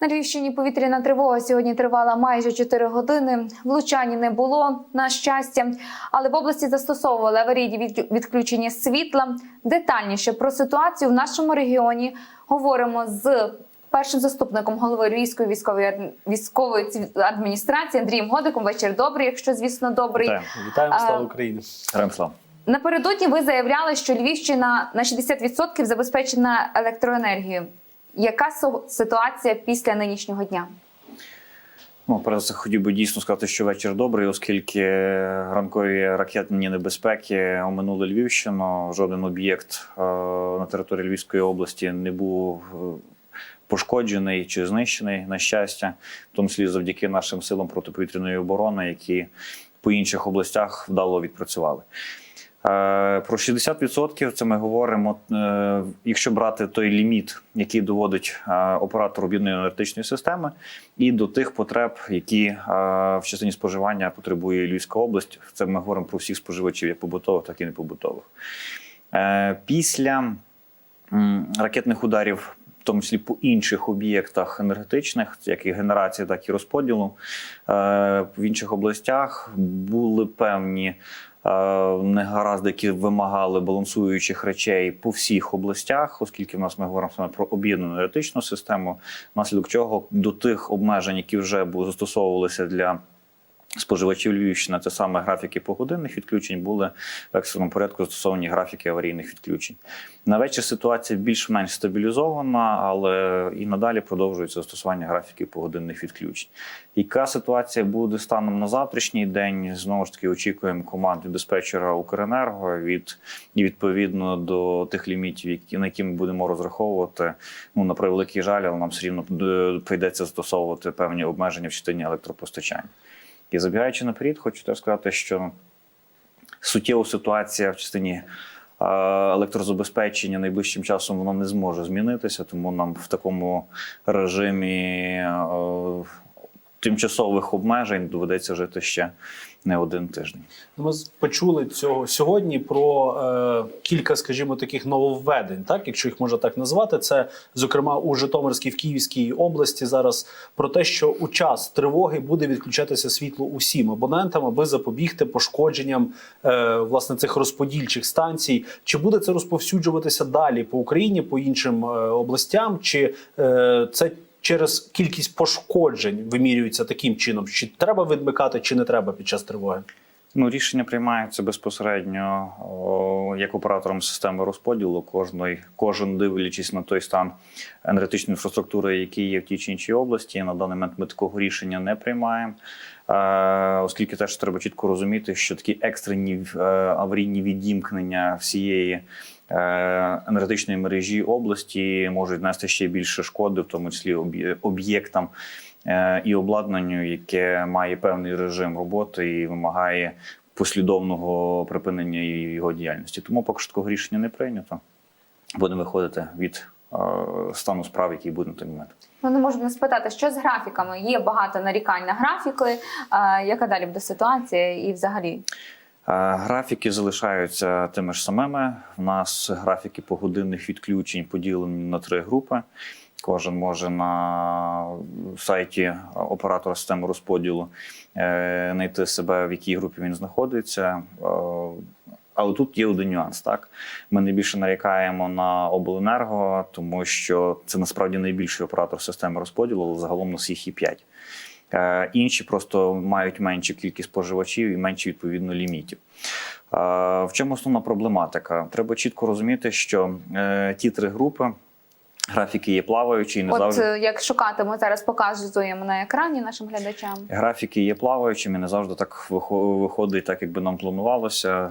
На Львівщині повітряна тривога сьогодні тривала майже 4 години. Влучань не було, на щастя, але в області застосовували аварійні від- відключення світла. Детальніше про ситуацію в нашому регіоні говоримо з першим заступником голови Львівської військової військової адміністрації Андрієм Годиком. Вечір добрий, якщо звісно добрий. Вітаємо. Вітаємо, слава Україні! Героям слава. Напередодні ви заявляли, що Львівщина на 60% забезпечена електроенергією. Яка ситуація після нинішнього дня? Ну, перед все хотів би дійсно сказати, що вечір добрий, оскільки ранкові ракетні небезпеки оминули Львівщину. Жоден об'єкт е, на території Львівської області не був е, пошкоджений чи знищений, на щастя, в тому числі завдяки нашим силам протиповітряної оборони, які по інших областях вдало відпрацювали. Е, Про 60% це ми говоримо, е, якщо брати той ліміт, який доводить е, оператор об'єднаної енергетичної системи, і до тих потреб, які в частині споживання потребує Львівська область. Це ми говоримо про всіх споживачів, як побутових, так і непобутових. Після ракетних ударів. В тому числі по інших об'єктах енергетичних, як і генерації, так і розподілу, в інших областях були певні негаразди, які вимагали балансуючих речей по всіх областях, оскільки в нас ми говоримо саме про об'єднану енергетичну систему, внаслідок чого до тих обмежень, які вже застосовувалися для споживачів Львівщини, це саме графіки погодинних відключень, були в екстреному порядку застосовані графіки аварійних відключень. На вечір ситуація більш-менш стабілізована, але і надалі продовжується застосування графіків погодинних відключень. Яка ситуація буде станом на завтрашній день? Знову ж таки, очікуємо команд диспетчера Укренерго від і відповідно до тих лімітів, на які ми будемо розраховувати. Ну на превеликий жаль, але нам все рівно е, прийдеться застосовувати певні обмеження в частині електропостачання. І забігаючи наперед, хочу сказати, що суттєва ситуація в частині електрозабезпечення найближчим часом воно не зможе змінитися, тому нам в такому режимі тимчасових обмежень доведеться жити ще не один тиждень. Ми з- почули цього сьогодні про е, кілька, скажімо, таких нововведень, так якщо їх можна так назвати. Це зокрема у Житомирській в Київській області зараз про те, що у час тривоги буде відключатися світло усім абонентам, аби запобігти пошкодженням е, власне цих розподільчих станцій. Чи буде це розповсюджуватися далі по Україні, по іншим е, областям? Чи е, це через кількість пошкоджень вимірюється таким чином? Чи треба відмикати, чи не треба під час тривоги? Ну, рішення приймаються безпосередньо о, як оператором системи розподілу. Кожний, кожен дивлячись на той стан енергетичної інфраструктури, який є в тій чи іншій області. На даний момент ми такого рішення не приймаємо. Е, оскільки теж треба чітко розуміти, що такі екстрені е, аварійні відімкнення всієї енергетичної мережі області можуть нести ще більше шкоди, в тому числі об'єктам е, і обладнанню, яке має певний режим роботи і вимагає послідовного припинення його діяльності. Тому поки що такого рішення не прийнято. Будемо виходити від е, стану справ, який буде на той момент. Ну не можу не спитати, що з графіками? Є багато нарікань на графіки. Яка далі буде ситуація? І взагалі Е, Графіки залишаються тими ж самими. У нас графіки погодинних відключень поділені на три групи. Кожен може на сайті оператора системи розподілу е, знайти себе, в якій групі він знаходиться. Е, але тут є один нюанс. Так ми найбільше нарікаємо на обленерго, тому що це насправді найбільший оператор системи розподілу, але загалом у нас їх і п'ять. Інші просто мають меншу кількість споживачів і менше відповідно лімітів. Е, В чому основна проблематика? Треба чітко розуміти, що е, ті три групи. Графіки є плаваючі і не От завжди е, як шукати, ми зараз показуємо на екрані нашим глядачам. графіки є плаваючими, не завжди так вихо- виходить, так як би нам планувалося.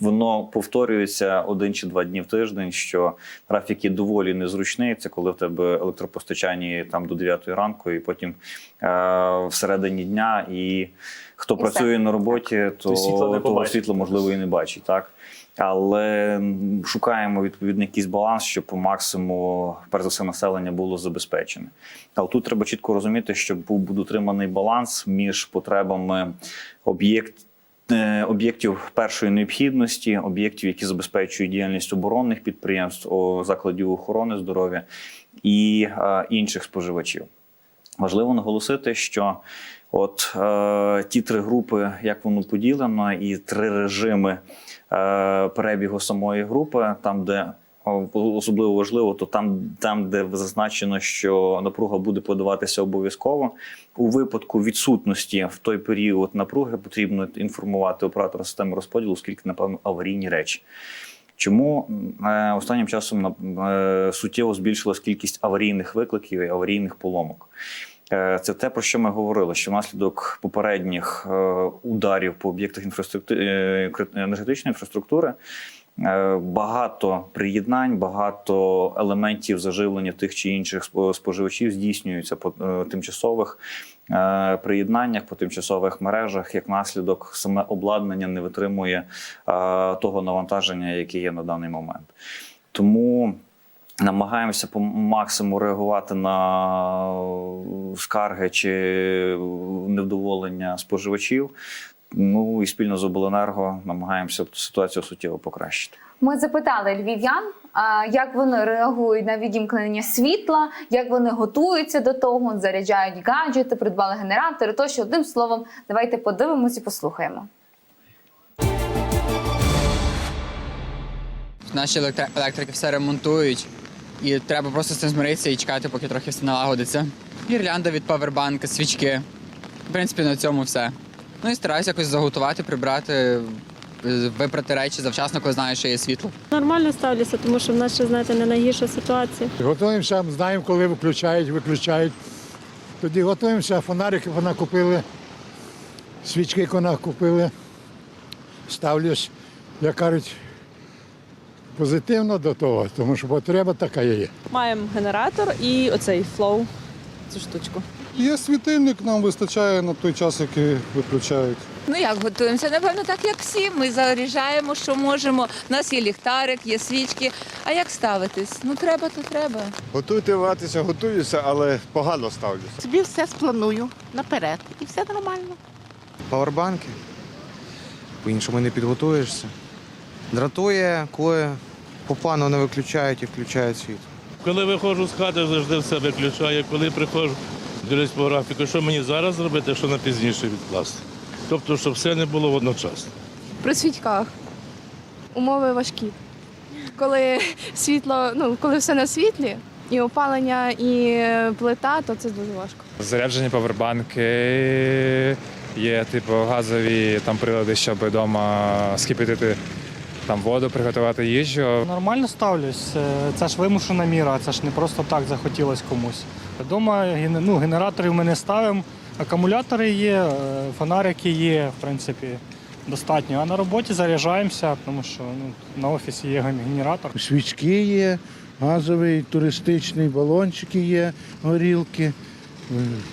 Воно повторюється один чи два дні в тиждень. Що графік є доволі незручний. Це коли в тебе електропостачання там до 9 ранку, і потім е, всередині дня. І хто І працює все. на роботі, то То не того побачить. можливо і не бачить. Так. Але шукаємо відповідний якийсь баланс, щоб по максимуму, перш за все, населення було забезпечене. Але тут треба чітко розуміти, що був дотриманий баланс між потребами об'єкт. е, Об'єктів першої необхідності, об'єктів, які забезпечують діяльність оборонних підприємств, закладів охорони здоров'я, і е, інших споживачів. Важливо наголосити, що от е, ті три групи, як воно поділено, і три режими е, перебігу самої групи, там, де особливо важливо, то там, там, де зазначено, що напруга буде подаватися обов'язково. У випадку відсутності в той період напруги потрібно інформувати оператора системи розподілу, оскільки, напевно, аварійні речі. Чому е, останнім часом е, суттєво збільшилась кількість аварійних викликів і аварійних поломок? Е, Це те, про що ми говорили, що внаслідок попередніх е, ударів по об'єктах інфраструктури енергетичної інфраструктури е, багато приєднань, багато елементів заживлення тих чи інших спо- споживачів здійснюються по е, тимчасових е, приєднаннях, по тимчасових мережах. Як наслідок, саме обладнання не витримує е, того навантаження, яке є на даний момент. Тому намагаємося по максимуму реагувати на скарги чи невдоволення споживачів. Ну і спільно з обленерго намагаємося ситуацію суттєво покращити. Ми запитали львів'ян, як вони реагують на відімкнення світла, як вони готуються до того, заряджають гаджети, придбали генератори. Тощо одним словом, давайте подивимось і послухаємо. Наші електри- електрики все ремонтують, і треба просто з цим змиритися і чекати, поки трохи все налагодиться. Гірлянда від павербанка, свічки. В принципі, на цьому все. Ну і стараюся якось заготувати, прибрати, випрати речі завчасно, коли знаю, що є світло. Нормально ставлюся, тому що в нас ще, знаєте, не найгірша ситуація. Готуємося, знаємо, коли виключають, виключають. Тоді готуємося, фонарики вона купили, свічки вона купили. Ставлюсь, як кажуть, позитивно до того, тому що потреба така є. Маємо генератор і оцей флоу, цю штучку. Є світильник, нам вистачає на той час, який виключають. Ну як готуємося? Напевно, так як всі. Ми заряджаємо, що можемо. У нас є ліхтарик, є свічки. А як ставитись? Ну треба, то треба. Готуватися, готуюся, але погано ставлюся. Собі все спланую наперед і все нормально. Павербанки. По-іншому не підготуєшся. Дратує, коли по плану не виключають і включають світ. Коли виходжу з хати, завжди все виключаю. Коли приходжу, дивлюсь по графіку, що мені зараз зробити, що на пізніше відкласти. Тобто, щоб все не було одночасно. При свічках умови важкі. Коли світло, ну коли все на світлі, і опалення, і плита, то це дуже важко. Заряджені павербанки, є типу газові там прилади, щоб вдома скипятити там воду, приготувати їжу. Нормально ставлюсь. Е, Це ж вимушена міра, це ж не просто так захотілось комусь. Дома ну, генераторів ми не ставимо, акумулятори є, е, фонарики є, в принципі, достатньо. А на роботі заряджаємося, тому що ну, на офісі є генератор. Свічки є, газовий, туристичний, балончики є, горілки, е,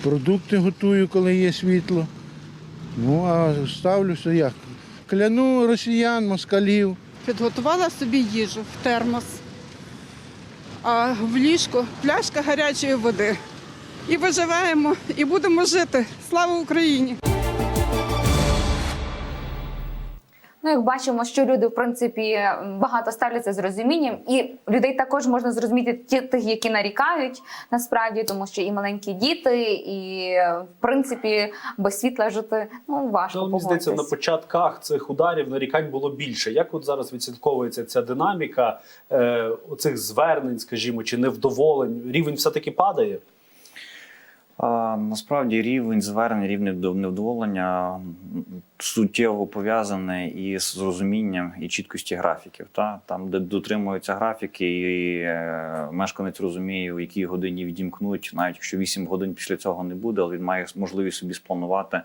продукти готую, коли є світло. Ну, а ставлюся як? Кляну росіян, москалів. Підготувала собі їжу в термос, а в ліжку пляшка гарячої води. І виживаємо, і будемо жити. Слава Україні! Ну, як бачимо, що люди в принципі багато ставляться з розумінням, і людей також можна зрозуміти ті, тих, які нарікають насправді, тому що і маленькі діти, і в принципі без світла жити ну важко. Але мені здається, на початках цих ударів нарікань було більше. Як от зараз відслідковується ця динаміка е, оцих звернень, скажімо, чи невдоволень? Рівень все-таки падає? А, насправді рівень звернень, рівень невдоволення суттєво пов'язаний із розумінням і чіткості графіків. Та? Там, де дотримуються графіки, і е, мешканець розуміє, в якій годині відімкнуть, навіть якщо 8 годин після цього не буде, але він має можливість собі спланувати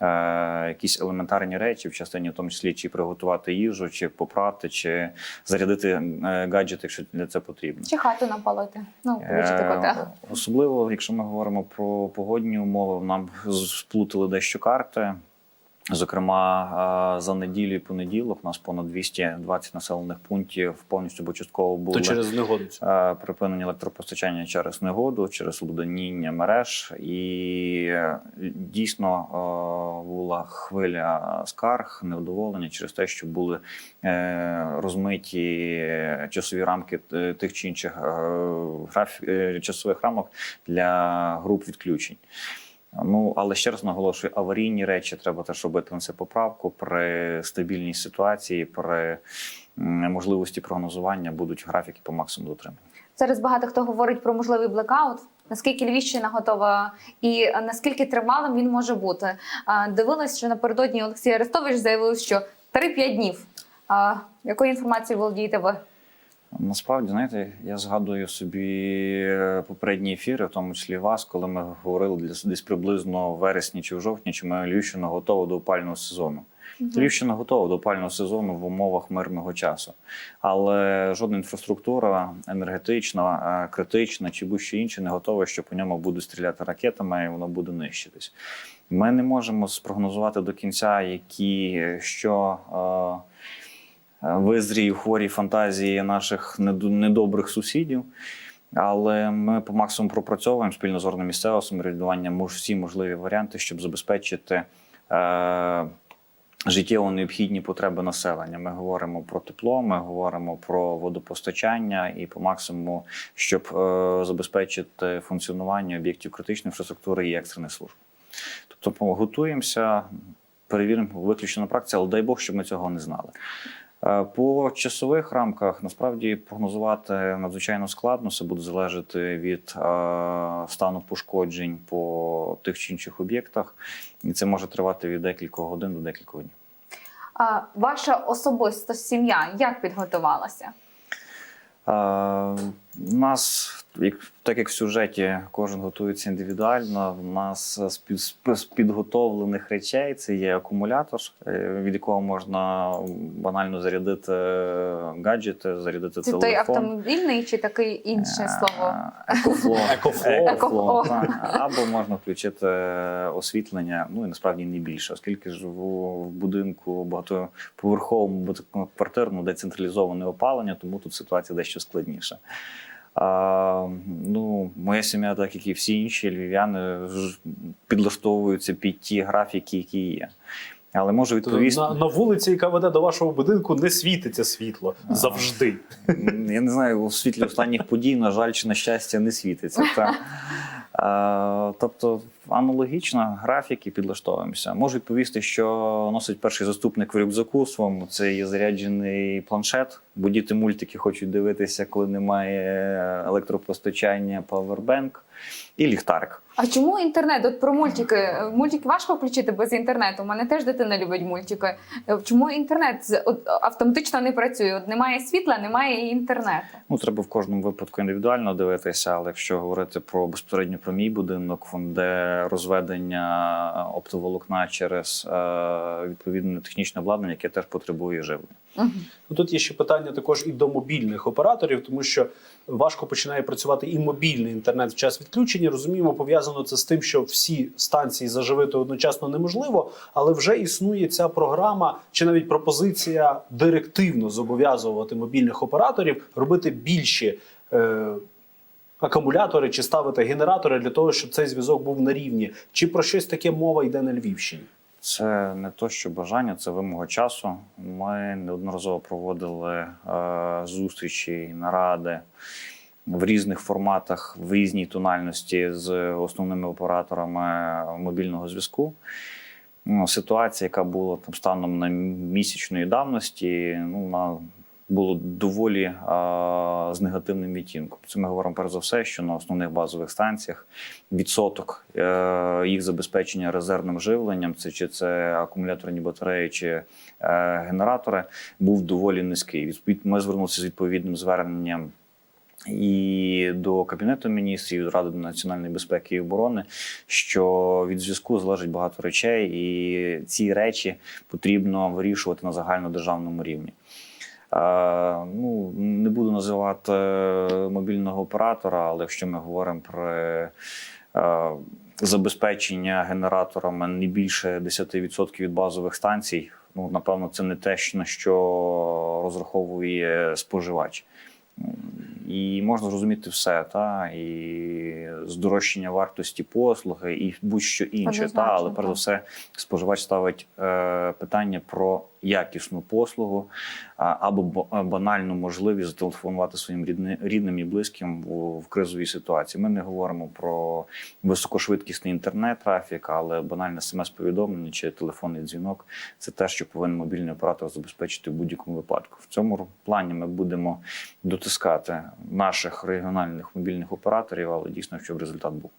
е, якісь елементарні речі, в частині в тому числі чи приготувати їжу, чи попрати, чи зарядити е, гаджет, якщо для це потрібно. Чи хату напалити? Ну, Е, кота. Особливо, якщо ми говоримо про погодні умови, нам сплутали дещо карти. Зокрема, е, за неділю і понеділок у нас понад 220 населених пунктів повністю або частково були То через негоду е, припинення електропостачання через негоду, через лудоніння мереж, і е, дійсно була хвиля скарг, невдоволення через те, що були розмиті часові рамки тих чи інших граф... часових рамок для груп відключень. Ну, але ще раз наголошую, аварійні речі треба теж робити на це поправку при стабільній ситуації, при можливості прогнозування будуть графіки по максимуму дотримані. Зараз багато хто говорить про можливий блекаут. Наскільки Львівщина готова і наскільки тривалим він може бути? Дивилась, що напередодні Олексій Арестович заявив, що 3-5 днів. А, Якою інформацією володієте ви? Насправді, знаєте, я згадую собі е, попередні ефіри, в тому числі вас, коли ми говорили десь, приблизно в вересні чи в жовтні, чи ми Львівщина готова до опального сезону. Львівщина готова до опального сезону в умовах мирного часу, але жодна інфраструктура енергетична, е, критична чи будь-що інше не готова, що по ньому будуть стріляти ракетами, і воно буде нищитись. Ми не можемо спрогнозувати до кінця, які що. Е, визрій у хворій фантазії наших недобрих сусідів. Але ми по максимуму пропрацьовуємо спільно з органом місцевого самоврядування всі можливі варіанти, щоб забезпечити е, життєво необхідні потреби населення. Ми говоримо про тепло, ми говоримо про водопостачання і по максимуму, щоб е, забезпечити функціонування об'єктів критичної інфраструктури і екстрених служб. Тобто готуємося, перевіримо виключно на практиці, але дай Бог, щоб ми цього не знали. Е, По часових рамках насправді прогнозувати надзвичайно складно. Це буде залежати від е, стану пошкоджень по тих чи інших об'єктах, і це може тривати від декількох годин до декількох днів. А, Ваша особиста сім'я як підготувалася? Е, У нас, так як в сюжеті, кожен готується індивідуально. У нас з підготовлених речей це є акумулятор, е, від якого можна банально зарядити гаджети, зарядити Це той автомобільний чи таке інше слово? Екофло. Екофло. Екофло. так. Або можна включити освітлення, ну і насправді не більше, оскільки живу в будинку багатоповерховому багатоквартирному, де централізоване опалення, тому тут ситуація дещо складніша. А, ну, моя сім'я, так як і всі інші львів'яни, підлаштовуються під ті графіки, які є. Але можу відповісти. На, на вулиці, яка веде до вашого будинку, не світиться світло завжди. Я не знаю, у світлі останніх подій, на жаль, чи на щастя, не світиться. Та. а, Тобто, аналогічно графіки підлаштовуємося. Можу відповісти, що носить перший заступник в рюкзаку своєму. Це є заряджений планшет, бо діти мультики хочуть дивитися, коли немає електропостачання, павербенк і ліхтарик. А чому інтернет? От про мультики. Мультики важко включити без інтернету. У мене теж дитина любить мультики. Чому інтернет от, автоматично не працює? От немає світла, немає і інтернету. Ну, треба в кожному випадку індивідуально дивитися, але якщо говорити про безпосередньо про мій будинок, де розведення оптоволокна через е, відповідне технічне обладнання, яке теж потребує живлення. Ну, Тут є ще питання також і до мобільних операторів, тому що важко починає працювати і мобільний інтернет в час відключення. Розуміємо, пов'язано це з тим, що всі станції заживити одночасно неможливо, але вже існує ця програма чи навіть пропозиція директивно зобов'язувати мобільних операторів робити більші. Е- Акумулятори чи ставити генератори для того, щоб цей зв'язок був на рівні, чи про щось таке мова йде на Львівщині? Це не то, що бажання, це вимога часу. Ми неодноразово проводили е, зустрічі, наради в різних форматах, в різній тональності з основними операторами мобільного зв'язку. Ну, ситуація, яка була там станом на місячної давності, ну, вона було доволі е, з негативним відтінком. Це ми говоримо перш за все, що на основних базових станціях відсоток е, їх забезпечення резервним живленням, це чи це акумуляторні батареї, чи е, генератори, був доволі низький. Відповідь, ми звернулися з відповідним зверненням. І до кабінету міністрів, Ради національної безпеки і оборони, що від зв'язку залежить багато речей, і ці речі потрібно вирішувати на загальнодержавному рівні. Е, ну, не буду називати мобільного оператора, але якщо ми говоримо про е, забезпечення генераторами не більше 10% від базових станцій. Ну, напевно, це не те, на що розраховує споживач. І можна зрозуміти все, та і здорожчання вартості послуги, і будь-що інше. Та, але перш за все, споживач ставить е, питання про якісну послугу або банальну можливість зателефонувати своїм рідни, рідним і близьким в кризовій ситуації. Ми не говоримо про високошвидкісний інтернет-трафік, але банальне смс-повідомлення чи телефонний дзвінок це те, що повинен мобільний оператор забезпечити в будь-якому випадку. В цьому плані ми будемо дотискати наших регіональних мобільних операторів, але дійсно, щоб результат був.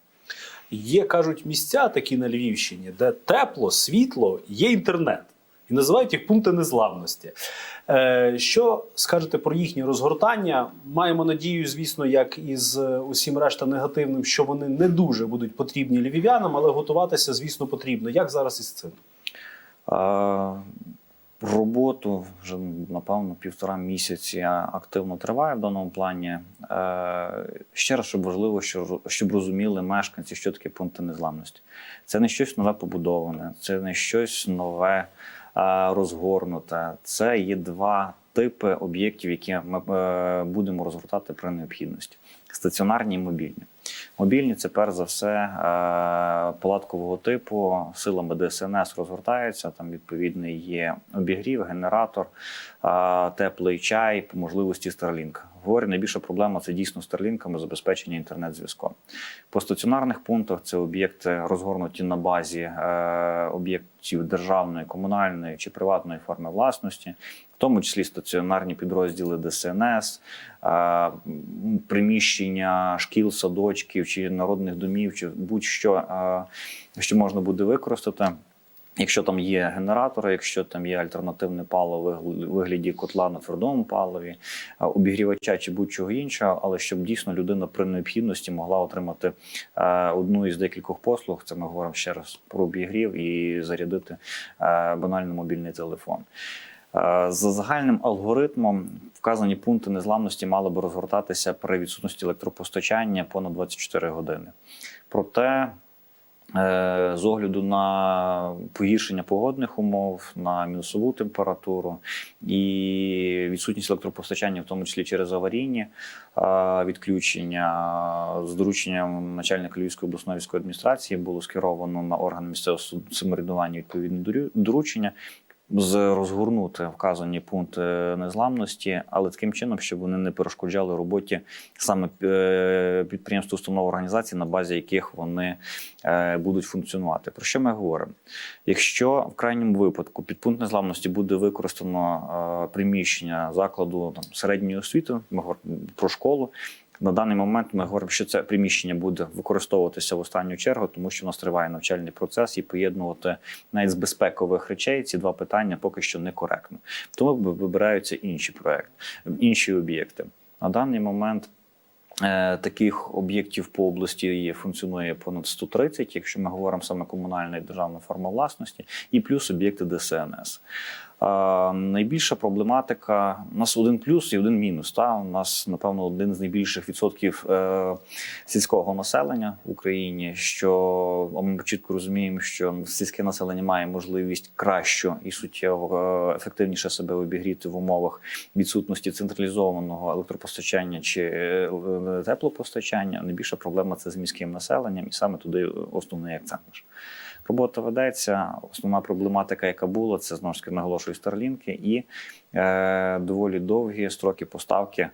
Є, кажуть, місця такі на Львівщині, де тепло, світло, є інтернет. І називають їх пункти незламності. Е, що скажете про їхнє розгортання? Маємо надію, звісно, як і з е, усім решта негативним, що вони не дуже будуть потрібні львів'янам, але готуватися, звісно, потрібно. Як зараз із цим? А, Роботу вже напевно півтора місяці активно триває в даному плані. Е, Ще раз, щоб важливо, що- щоб розуміли мешканці, що таке пункти незламності. Це не щось нове побудоване, це не щось нове розгорнуте. Це є два типи об'єктів, які ми е, будемо розгортати при необхідності: стаціонарні і мобільні. Мобільні це перш за все е, палаткового типу, силами ДСНС розгортаються. Там відповідний є обігрів, генератор, е, теплий чай, по можливості Starlink. Говорю, найбільша проблема це дійсно старлінками забезпечення інтернет-зв'язком. По стаціонарних пунктах це об'єкти розгорнуті на базі е, об'єктів державної, комунальної чи приватної форми власності, в тому числі стаціонарні підрозділи ДСНС, е, приміщення шкіл, садочків чи народних домів, чи будь-що, е, що можна буде використати. Якщо там є генератори, якщо там є альтернативне паливо вигляді котла на твердому паливі, обігрівача чи будь-чого іншого, але щоб дійсно людина при необхідності могла отримати одну із декількох послуг, це ми говоримо ще раз про обігрів і зарядити банально мобільний телефон. За загальним алгоритмом вказані пункти незламності мали би розгортатися при відсутності електропостачання понад 24 години. Проте З огляду на погіршення погодних умов, на мінусову температуру і відсутність електропостачання, в тому числі через аварійні е, відключення, з дорученням начальника Львівської обласної військової адміністрації було скеровано на органи місцевого самоврядування відповідне доручення. З розгорнути вказані пункти незламності, але таким чином, щоб вони не перешкоджали роботі саме е, підприємств, установ організацій, на базі яких вони е, будуть функціонувати. Про що ми говоримо? Якщо в крайньому випадку під пункт незламності буде використано е, приміщення закладу там, середньої освіти, ми говоримо про школу. На даний момент ми говоримо, що це приміщення буде використовуватися в останню чергу, тому що у нас триває навчальний процес, і поєднувати навіть з безпекових речей ці два питання поки що некоректно. Тому вибираються інші проекти, інші об'єкти. На даний момент Е, Таких об'єктів по області є функціонує понад 130, якщо ми говоримо саме комунальна і державна форма власності, і плюс об'єкти ДСНС. Е, найбільша проблематика у нас один плюс і один мінус. Та у нас напевно один з найбільших відсотків е, сільського населення в Україні. Що ми чітко розуміємо, що сільське населення має можливість краще і суттєво е, ефективніше себе обігріти в умовах відсутності централізованого електропостачання чи е, теплопостачання. Найбільша проблема це з міським населенням, і саме туди основний акцент наш. Робота ведеться. Основна проблематика, яка була, це знову ж таки наголошую старлінки і е, доволі довгі строки поставки е,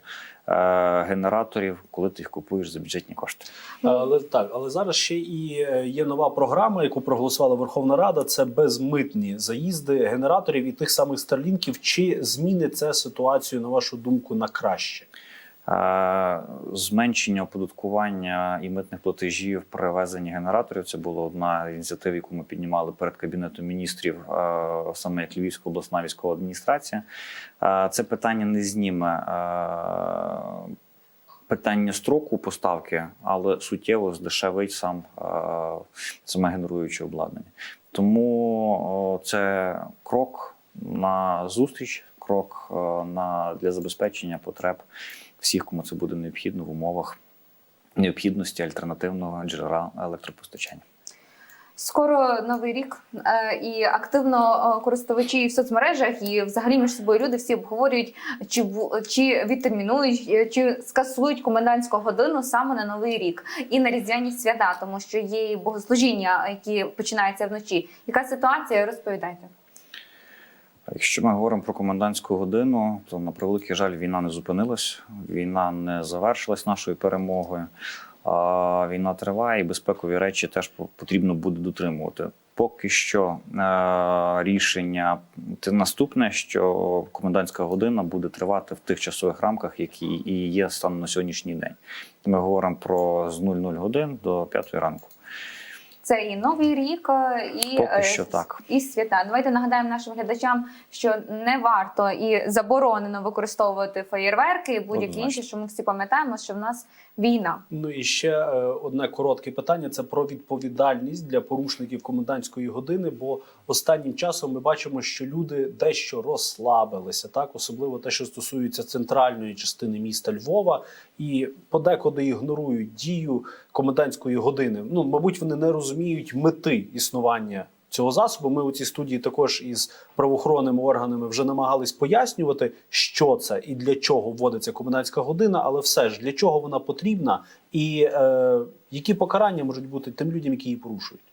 генераторів, коли ти їх купуєш за бюджетні кошти. Але так, але зараз ще і е, є нова програма, яку проголосувала Верховна Рада. Це безмитні заїзди генераторів і тих самих старлінків. Чи змінить це ситуацію на вашу думку на краще? Е, Зменшення оподаткування і митних платежів при ввезенні генераторів це була одна з ініціатив, яку ми піднімали перед кабінетом міністрів, е, саме як Львівська обласна військова адміністрація. Е, Це питання не зніме питання строку поставки, але суттєво здешевить сам саме генеруюче обладнання. Тому це крок на зустріч, крок на для забезпечення потреб всіх, кому це буде необхідно в умовах необхідності альтернативного джерела електропостачання. Скоро новий рік е, і активно е, користувачі в соцмережах і взагалі між собою люди всі обговорюють, чи чи відтермінують, е, чи скасують комендантську годину саме на новий рік і на різдвяні свята, тому що є богослужіння, які починаються вночі. Яка ситуація? Розповідайте. Якщо ми говоримо про комендантську годину, то на превеликий жаль, війна не зупинилась, війна не завершилась нашою перемогою. А війна триває, і безпекові речі теж потрібно буде дотримувати. Поки що е, рішення наступне, що комендантська година буде тривати в тих часових рамках, які і є станом на сьогоднішній день. Ми говоримо про з 00 годин до 5 ранку. Це і новий рік, е, і, Поки е, що так. і свята. Давайте нагадаємо нашим глядачам, що не варто і заборонено використовувати феєрверки і будь-які інші, що ми всі пам'ятаємо, що в нас війна. Ну і ще е, одне коротке питання: це про відповідальність для порушників комендантської години. Бо останнім часом ми бачимо, що люди дещо розслабилися, так особливо те, що стосується центральної частини міста Львова, і подекуди ігнорують дію комендантської години. Ну, мабуть, вони не розуміють мети існування. Цього засобу ми у цій студії також із правоохоронними органами вже намагались пояснювати, що це і для чого вводиться комендантська година, але все ж для чого вона потрібна, і е, які покарання можуть бути тим людям, які її порушують.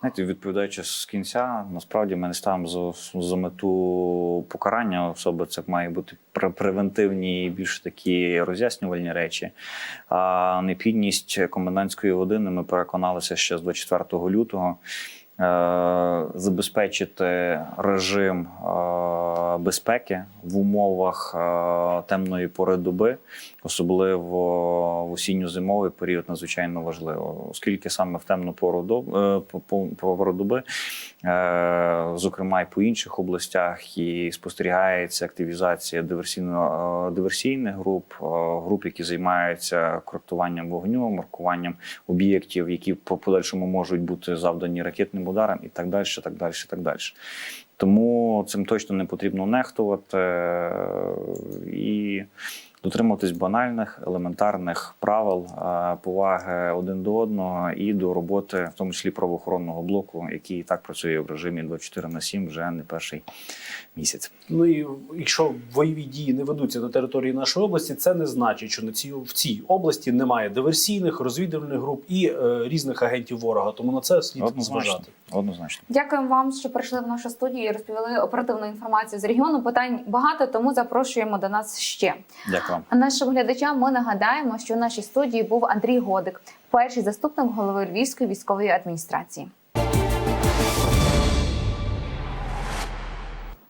Знаєте, відповідаючи з кінця, насправді ми не ставимо за, за мету покарання особи. Це має бути превентивні і більш такі роз'яснювальні речі. А необхідність комендантської години ми переконалися ще з 24 лютого. Е, Забезпечити режим е, безпеки в умовах е, темної пори доби, особливо в осінньо-зимовий період, надзвичайно важливо, оскільки саме в темну пору доб, е, по- по- пору доби, е, зокрема і по інших областях, і спостерігається активізація диверсійно диверсійних груп, груп, які займаються коректуванням вогню, маркуванням об'єктів, які по подальшому можуть бути завдані ракетним ударом, і так далі, так далі, так далі. Тому цим точно не потрібно нехтувати. Е, і дотримуватись банальних елементарних правил е, поваги один до одного і до роботи, в тому числі правоохоронного блоку, який і так працює в режимі 24 на 7 вже не перший місяць. Ну і якщо бойові дії не ведуться на території нашої області, це не значить, що на цій в цій області немає диверсійних розвідувальних груп і е, різних агентів ворога. Тому на це слід Однозначно. зважати. Однозначно. Дякуємо вам, що прийшли в нашу студію і розповіли оперативну інформацію з регіону. Питань багато, тому запрошуємо до нас ще. Дякую вам. А нашим глядачам ми нагадаємо, що в нашій студії був Андрій Годик, перший заступник голови Львівської військової адміністрації.